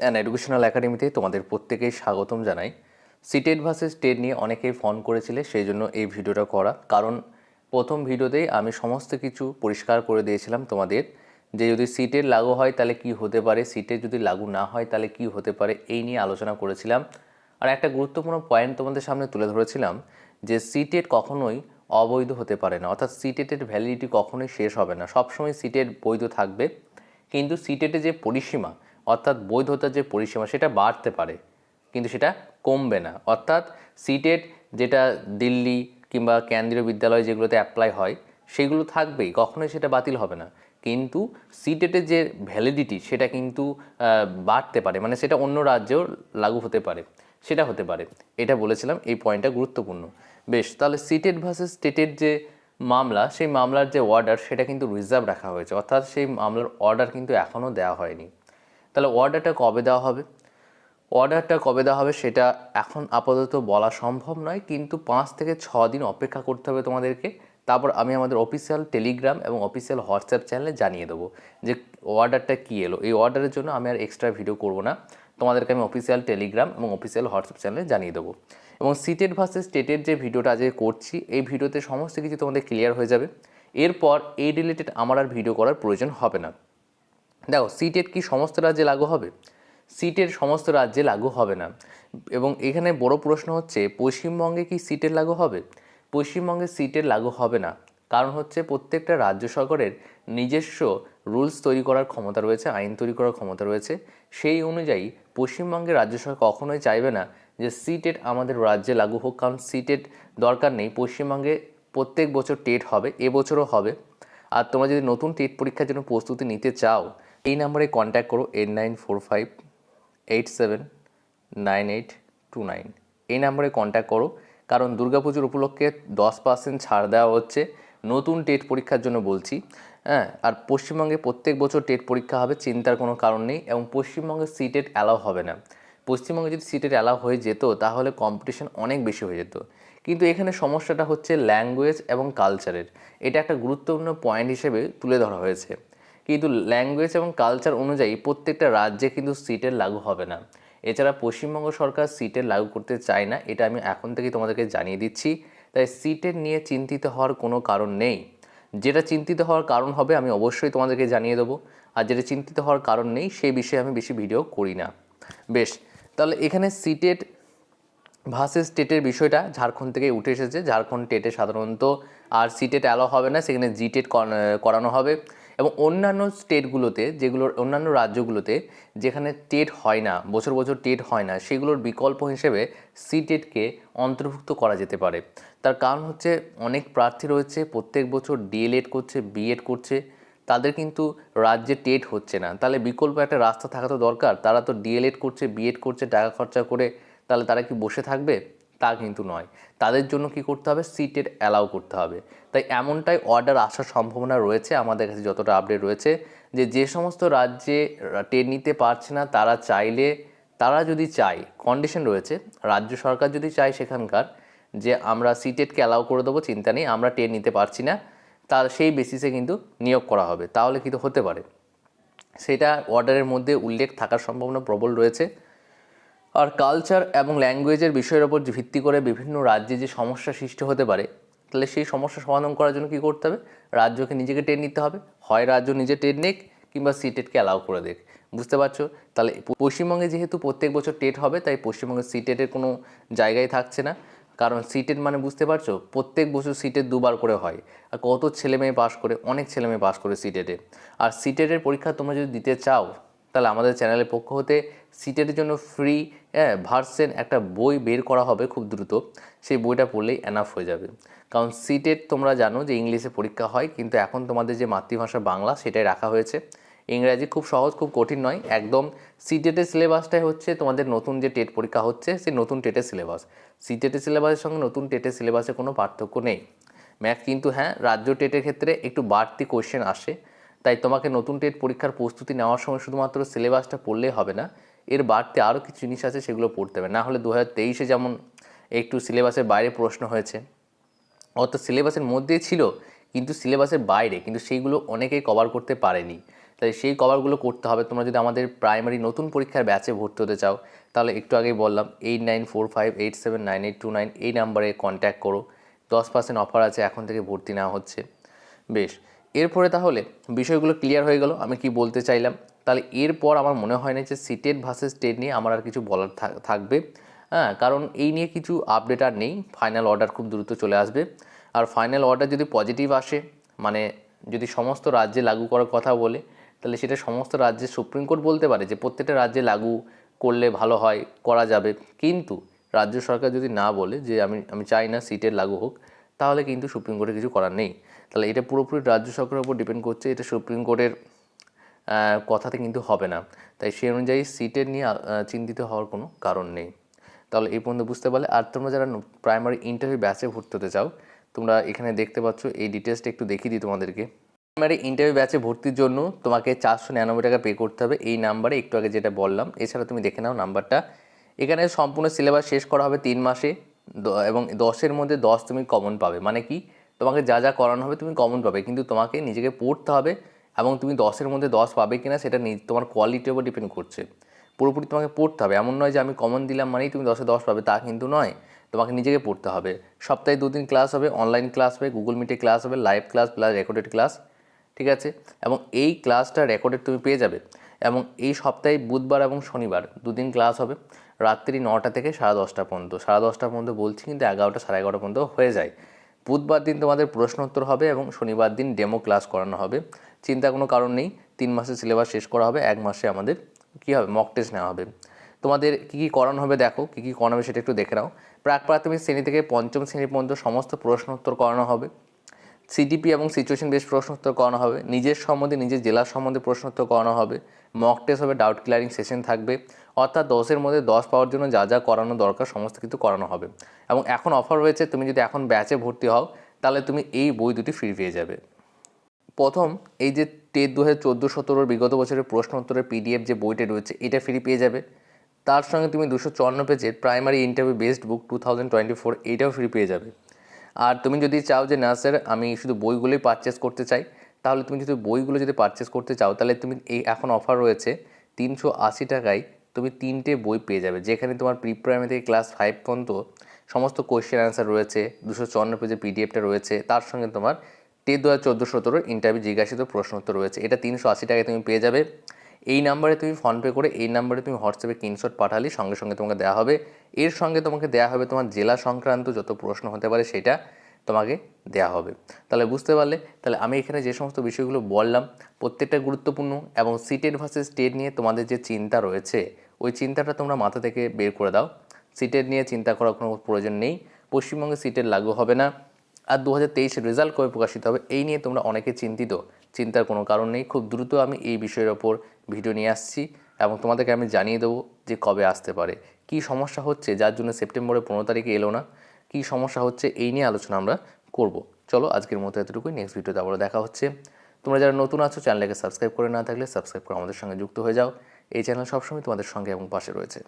And educational একাডেমিতে তোমাদের প্রত্যেকেই স্বাগতম জানাই। সিটেড ভার্সেস টেট নিয়ে অনেকেই ফোন করেছিলে, সেই জন্য এই ভিডিওটা করা। কারণ প্রথম ভিডিওতেই আমি সমস্ত কিছু পরিষ্কার করে দিয়েছিলাম তোমাদের, যে যদি সিটের লাগু হয় তাহলে কি হতে পারে সিটের যদি লাগু না হয় তাহলে কি হতে পারে, এই নিয়ে আলোচনা করেছিলাম। আর একটা গুরুত্বপূর্ণ পয়েন্ট তোমাদের সামনে তুলে ধরেছিলাম, যে সিটেট কখনোই অবৈধ হতে পারে না। অর্থাৎ সিটেটের ভ্যালিডিটি কখনোই শেষ হবে না। সবসময় সিটেট বৈধ থাকবে। কিন্তু সিটেটে যে পরিসীমা অর্থাৎ বৈধতার যে পরিসীমা, সেটা বাড়তে পারে, কিন্তু সেটা কমবে না। অর্থাৎ সিটেট যেটা দিল্লি কিংবা কেন্দ্রীয় বিদ্যালয় যেগুলোতে অ্যাপ্লাই হয়, সেগুলো থাকবেই, কখনোই সেটা বাতিল হবে না। কিন্তু সিটেটের যে ভ্যালিডিটি সেটা কিন্তু বাড়তে পারে মানে সেটা অন্য রাজ্যেও লাগু হতে পারে, সেটা হতে পারে। এটা বলেছিলাম, এই পয়েন্টটা গুরুত্বপূর্ণ। বেশ, তাহলে সিটেট ভার্সেস স্টেটের যে মামলা, সেই মামলার যে অর্ডার সেটা কিন্তু রিজার্ভ রাখা হয়েছে। অর্থাৎ সেই মামলার অর্ডার কিন্তু এখনও দেওয়া হয়নি। তাহলে অর্ডারটা কবে দেওয়া হবে? অর্ডারটা কবে দেওয়া হবে সেটা এখন আপাতত বলা সম্ভব নয়, কিন্তু পাঁচ থেকে ছ দিন অপেক্ষা করতে হবে তোমাদেরকে। তারপর আমি আমাদের অফিসিয়াল টেলিগ্রাম এবং অফিসিয়াল হোয়াটসঅ্যাপ চ্যানেলে জানিয়ে দেবো যে অর্ডারটা কী এলো। এই অর্ডারের জন্য আমি আর এক্সট্রা ভিডিও করব না। তোমাদেরকে আমি অফিসিয়াল টেলিগ্রাম এবং অফিসিয়াল হোয়াটসঅ্যাপ চ্যানেলে জানিয়ে দেবো। এবং সিটেড ভার্সেস স্টেটের যে ভিডিওটা আজকে করছি, এই ভিডিওতে সমস্ত কিছু তোমাদের ক্লিয়ার হয়ে যাবে। এরপর এই রিলেটেড আমার আর ভিডিও করার প্রয়োজন হবে না। দেখো সিটের কি সমস্ত রাজ্যে লাগু হবে? সিটের সমস্ত রাজ্যে লাগু হবে না। এবং এখানে বড় প্রশ্ন হচ্ছে, পশ্চিমবঙ্গে কি সিটের লাগু হবে? পশ্চিমবঙ্গে সিটের লাগু হবে না। কারণ হচ্ছে প্রত্যেকটা রাজ্য সরকারের নিজস্ব রুলস তৈরি করার ক্ষমতা রয়েছে, আইন তৈরি করার ক্ষমতা রয়েছে। সেই অনুযায়ী পশ্চিমবঙ্গের রাজ্য সরকার কখনোই চাইবে না যে সিটেট আমাদের রাজ্যে লাগু হোক। কারণ সিটেট দরকার নেই। পশ্চিমবঙ্গে প্রত্যেক বছর টেট হবে, এবছরও হবে। আর তোমরা যদি নতুন টেট পরীক্ষার জন্য প্রস্তুতি নিতে চাও এই নম্বরে কন্ট্যাক্ট করো eight nine four five eight seven nine eight two nine এই নম্বরে কন্ট্যাক্ট করো, কারণ দুর্গাপুজোর উপলক্ষে দশ পার্সেন্ট ছাড় দেওয়া হচ্ছে। নতুন টেট পরীক্ষার জন্য বলছি হ্যাঁ আর পশ্চিমবঙ্গে প্রত্যেক বছর টেট পরীক্ষা হবে, চিন্তার কোনো কারণ নেই, এবং পশ্চিমবঙ্গে সিটেট অ্যালাউ হবে না। পশ্চিমবঙ্গে যদি সিটেট অ্যালাউ হয়ে যেত, তাহলে কম্পিটিশন অনেক বেশি হয়ে যেত। কিন্তু এখানে সমস্যাটা হচ্ছে ল্যাঙ্গুয়েজ এবং কালচারের এটা একটা গুরুত্বপূর্ণ পয়েন্ট হিসেবে তুলে ধরা হয়েছে। কিন্তু ল্যাঙ্গুয়েজ এবং কালচার অনুযায়ী প্রত্যেকটা রাজ্যে কিন্তু সিটের লাগু হবে না। এছাড়া পশ্চিমবঙ্গ সরকার সিটের লাগু করতে চায় না, এটা আমি এখন থেকে তোমাদেরকে জানিয়ে দিচ্ছি। তাই সিটের নিয়ে চিন্তিত হওয়ার কোনো কারণ নেই। যেটা চিন্তিত হওয়ার কারণ হবে আমি অবশ্যই তোমাদেরকে জানিয়ে দেবো। আর যেটা চিন্তিত হওয়ার কারণ নেই, সেই বিষয়ে আমি বেশি ভিডিও করি না। বেশ, তাহলে এখানে সিটেট ভার্সেস স্টেটের বিষয়টা ঝাড়খণ্ড থেকে উঠে এসেছে। ঝাড়খণ্ড টেটে সাধারণত আর সিটেট অ্যালো হবে না, সেখানে জি টেট করানো হবে। এবং অন্যান্য স্টেটগুলোতে যেগুলোর, অন্যান্য রাজ্যগুলোতে যেখানে টেট হয় না, বছর বছর টেট হয় না, সেগুলোর বিকল্প হিসেবে সি টেটকে অন্তর্ভুক্ত করা যেতে পারে। তার কারণ হচ্ছে অনেক প্রার্থী রয়েছে, প্রত্যেক বছর ডিএলএড করছে, বিএড করছে, তাদের কিন্তু রাজ্যে টেট হচ্ছে না। তাহলে বিকল্প একটা রাস্তা থাকা তো দরকার, তারা তো ডিএলএড করছে, বিএড করছে, টাকা খরচা করে, তাহলে তারা কি বসে থাকবে? তা কিন্তু নয়। তাদের জন্য কি করতে হবে? সিটের অ্যালাউ করতে হবে। তাই এমনটাই অর্ডার আসার সম্ভাবনা রয়েছে আমাদের কাছে যতটা আপডেট রয়েছে যে যে সমস্ত রাজ্যে টেট নিতে পারছে না, তারা চাইলে, তারা যদি চায় কন্ডিশন রয়েছে, রাজ্য সরকার যদি চায় সেখানকার যে, আমরা সিটেটকে অ্যালাউ করে দেবো, চিন্তা নেই, আমরা টেট নিতে পারছি না, তার সেই বেসিসে কিন্তু নিয়োগ করা হবে। তাহলে কিন্তু হতে পারে? সেটা অর্ডারের মধ্যে উল্লেখ থাকার সম্ভাবনা প্রবল রয়েছে। আর কালচার এবং ল্যাঙ্গুয়েজের বিষয়ের ওপর ভিত্তি করে বিভিন্ন রাজ্যে যে সমস্যা সৃষ্টি হতে পারে, তাহলে সেই সমস্যা সমাধান করার জন্য কী করতে হবে? রাজ্যকে নিজেকে টেন নিতে হবে। হয় রাজ্য নিজে টেন নিক কিংবা সিটেটকে অ্যালাউ করে দেখ বুঝতে পারছ? তাহলে পশ্চিমবঙ্গে যেহেতু প্রত্যেক বছর টেট হবে, তাই পশ্চিমবঙ্গে সিটেটের কোনো জায়গায় থাকছে না। কারণ সিটেট মানে বুঝতে পারছ? প্রত্যেক বছর সিটেট দুবার করে হয়। আর কত ছেলে মেয়ে পাস করে, অনেক ছেলে মেয়ে করে সিটেটে আর সিটেটের পরীক্ষা তোমরা যদি দিতে চাও তাহলে আমাদের চ্যানেলের পক্ষ হতে সিটের জন্য ফ্রি হ্যাঁ ভার্সেন একটা বই বের করা হবে খুব দ্রুত। সেই বইটা পড়লেই এনাফ হয়ে যাবে। কারণ সিটেট তোমরা জানো যে ইংলিশে পরীক্ষা হয়, কিন্তু এখন তোমাদের যে মাতৃভাষা বাংলা সেটাই রাখা হয়েছে। ইংরাজি খুব সহজ, খুব কঠিন নয়। একদম সিটেটের সিলেবাসটাই হচ্ছে তোমাদের নতুন যে টেট পরীক্ষা হচ্ছে, সেই নতুন টেটের সিলেবাস সিটেটের সিলেবাসের সঙ্গে নতুন টেটের সিলেবাসে কোনো পার্থক্য নেই। ম্যাথ কিন্তু হ্যাঁ রাজ্য টেটের ক্ষেত্রে একটু বাড়তি কোশ্চেন আসে। তাই তোমাকে নতুন টেট পরীক্ষার প্রস্তুতি নেওয়ার সময় শুধুমাত্র সিলেবাসটা পড়লেই হবে না, এর বাড়তি আরও কিছু জিনিস আছে সেগুলো পড়তে হবে। না হলে দু তেইশে যেমন একটু সিলেবাসের বাইরে প্রশ্ন হয়েছে অর্থাৎ সিলেবাসের মধ্যেই ছিল কিন্তু সিলেবাসের বাইরে, কিন্তু সেইগুলো অনেকেই কভার করতে পারেনি। তাই সেই কভারগুলো করতে হবে। তোমরা যদি আমাদের প্রাইমারি নতুন পরীক্ষার ব্যাচে ভর্তি হতে চাও, তাহলে একটু আগেই বললাম eight nine four five eight seven nine eight two nine এই নাম্বারে কন্ট্যাক্ট করো। দশ পার্সেন্ট অফার আছে, এখন থেকে ভর্তি নেওয়া হচ্ছে। বেশ এরপরে তাহলে বিষয়গুলো ক্লিয়ার হয়ে গেল, আমি কি বলতে চাইলাম? তাহলে এরপর আমার মনে হয় না যে সিটেড ভার্সেস টেট নিয়ে আমার আর কিছু বলার থাক- থাকবে। হ্যাঁ কারণ এই নিয়ে কিছু আপডেট আর নেই ফাইনাল অর্ডার খুব দ্রুত চলে আসবে। আর ফাইনাল অর্ডার যদি পজিটিভ আসে মানে যদি সমস্ত রাজ্যে লাগু করার কথা বলে, তাহলে সেটা সমস্ত রাজ্যে সুপ্রিম কোর্ট বলতে পারে যে প্রত্যেকটা রাজ্যে লাগু করলে ভালো হয়, করা যাবে। কিন্তু রাজ্য সরকার যদি না বলে যে আমি আমি চাই না সিটের লাগু হোক তাহলে কিন্তু সুপ্রিম কোর্টে কিছু করার নেই। তাহলে এটা পুরোপুরি রাজ্য সরকারের উপর ডিপেন্ড করছে, এটা সুপ্রিম কোর্টের কথাতে কিন্তু হবে না। তাই সেই অনুযায়ী সিটের নিয়ে চিন্তিত হওয়ার কোনো কারণ নেই। তাহলে এই পর্যন্ত বুঝতে পারলে, আর তোমরা যারা প্রাইমারি ইন্টারভিউ ব্যাচে ভর্তি হতে চাও, তোমরা এখানে দেখতে পাচ্ছ, এই ডিটেলসটা একটু দেখিয়ে দিই তোমাদেরকে। প্রাইমারি ইন্টারভিউ ব্যাচে ভর্তির জন্য তোমাকে চারশো নিরানব্বই টাকা পে করতে হবে। এই নাম্বারে একটু আগে যেটা বললাম, এছাড়া তুমি দেখে নাও নাম্বারটা এখানে সম্পূর্ণ সিলেবাস শেষ করা হবে তিন মাসে। এবং দশের মধ্যে দশ তুমি কমন পাবে। মানে কি? তোমাকে যা যা করানো হবে তুমি কমন পাবে, কিন্তু তোমাকে নিজেকে পড়তে হবে এবং তুমি দশের মধ্যে দশ পাবে কিনা সেটা তোমার কোয়ালিটির উপর ডিপেন্ড করছে। পুরোপুরি তোমাকে পড়তে হবে। এমন নয় যে আমি কমন দিলাম মানেই তুমি দশে দশ পাবে, তা কিন্তু নয়। তোমাকে নিজেকে পড়তে হবে। সপ্তাহে দুদিন ক্লাস হবে অনলাইন ক্লাস হবে গুগল মিটে ক্লাস হবে live class plus recorded class ঠিক আছে? এবং এই ক্লাসটা রেকর্ডেড তুমি পেয়ে যাবে। এবং এই সপ্তাহে বুধবার এবং শনিবার দুদিন ক্লাস হবে। রাত্রি নটা থেকে সাড়ে দশটা পর্যন্ত। সাড়ে দশটা পর্যন্ত বলছি কিন্তু এগারোটা, সাড়ে এগারোটা পর্যন্ত হয়ে যায়। বুধবার দিন তোমাদের প্রশ্নোত্তর হবে এবং শনিবার দিন ডেমো ক্লাস করানো হবে। চিন্তা কোনো কারণ নেই, তিন মাসের সিলেবাস শেষ করা হবে, এক মাসে আমাদের কী হবে মক টেস্ট নেওয়া হবে। তোমাদের কী কী করানো হবে দেখো, কী কী করানো হবে সেটা একটু দেখে নাও। প্রাক প্রাথমিক শ্রেণি থেকে পঞ্চম শ্রেণি পর্যন্ত সমস্ত প্রশ্নোত্তর করানো হবে। সিটিপি এবং সিচুয়েশন বেস প্রশ্নোত্তর করানো হবে। নিজের সম্বন্ধে, নিজের জেলার সম্বন্ধে প্রশ্নোত্তর করানো হবে। মক টেস্ট হবে ডাউট ক্লিয়ারিং সেশন থাকবে। অর্থাৎ দশের মধ্যে দশ পাওয়ার জন্য যা যা করানো দরকার, সমস্ত কিছু করানো হবে। এবং এখন অফার রয়েছে, তুমি যদি এখন ব্যাচে ভর্তি হও, তাহলে তুমি এই বই দুটি ফ্রি পেয়ে যাবে। প্রথম, এই যে টেট দু হাজার চোদ্দ সতেরোর বিগত বছরের প্রশ্ন উত্তরের পিডিএফ যে বইটা রয়েছে, এটা ফ্রি পেয়ে যাবে। তার সঙ্গে তুমি দুশো চুয়ান্ন পেজের primary interview based book two thousand twenty four এইটাও ফ্রি পেয়ে যাবে। আর তুমি যদি চাও যে, না স্যার, আমি শুধু বইগুলোই পারচেস করতে চাই, তাহলে তুমি যদি বইগুলো যদি পারচেস করতে চাও, তাহলে তুমি এই এখন অফার রয়েছে তিনশো আশি টাকায় তুমি তিনটে বই পেয়ে যাবে। যেখানে তোমার প্রি প্রাইমারি থেকে ক্লাস ফাইভ পর্যন্ত সমস্ত কোয়েশ্চেন অ্যান্সার রয়েছে, দুশো চুয়ান্ন পেজের পিডিএফটা রয়েছে, তার সঙ্গে তোমার টেট দু হাজার চোদ্দ সতেরোর ইন্টারভিউ জিজ্ঞাসিত প্রশ্ন উত্তর রয়েছে। এটা তিনশো আশি টাকায় তুমি পেয়ে যাবে। এই নাম্বারে তুমি ফোনপে করে এই নাম্বারে তুমি হোয়াটসঅ্যাপে স্ক্রিনশট পাঠালে সঙ্গে সঙ্গে তোমাকে দেওয়া হবে। এর সঙ্গে তোমাকে দেওয়া হবে তোমার জেলা সংক্রান্ত যত প্রশ্ন হতে পারে সেটা তোমাকে দেওয়া হবে। তাহলে বুঝতে পারলে, তাহলে আমি এখানে যে সমস্ত বিষয়গুলো বললাম, প্রত্যেকটা গুরুত্বপূর্ণ এবং সিটেড ভার্সেস স্টেট নিয়ে তোমাদের যে চিন্তা রয়েছে, ওই চিন্তাটা তোমরা মাথা থেকে বের করে দাও। সিটেড নিয়ে চিন্তা করার কোনো প্রয়োজন নেই। পশ্চিমবঙ্গে সিটের লাগু হবে না। আর দু হাজার রেজাল্ট কবে প্রকাশিত হবে, এই নিয়ে তোমরা অনেকে চিন্তিত। চিন্তার কোনো কারণ নেই। খুব দ্রুত আমি এই বিষয়ের ওপর ভিডিও নিয়ে আসছি এবং তোমাদেরকে আমি জানিয়ে দেবো যে কবে আসতে পারে। কি সমস্যা হচ্ছে, যার জন্য সেপ্টেম্বরের পনেরো তারিখে এলো না, কি সমস্যা হচ্ছে এই নিয়ে আলোচনা আমরা করব। চলো, আজকের মতো এতটুকুই নেক্সট ভিডিওতে আবারও দেখা হচ্ছে। তোমরা যারা নতুন আছো চ্যানেলটাকে সাবস্ক্রাইব করে না থাকলে সাবস্ক্রাইব করে আমাদের সঙ্গে যুক্ত হয়ে যাও। এই চ্যানেল সবসময় তোমাদের সঙ্গে এবং পাশে রয়েছে।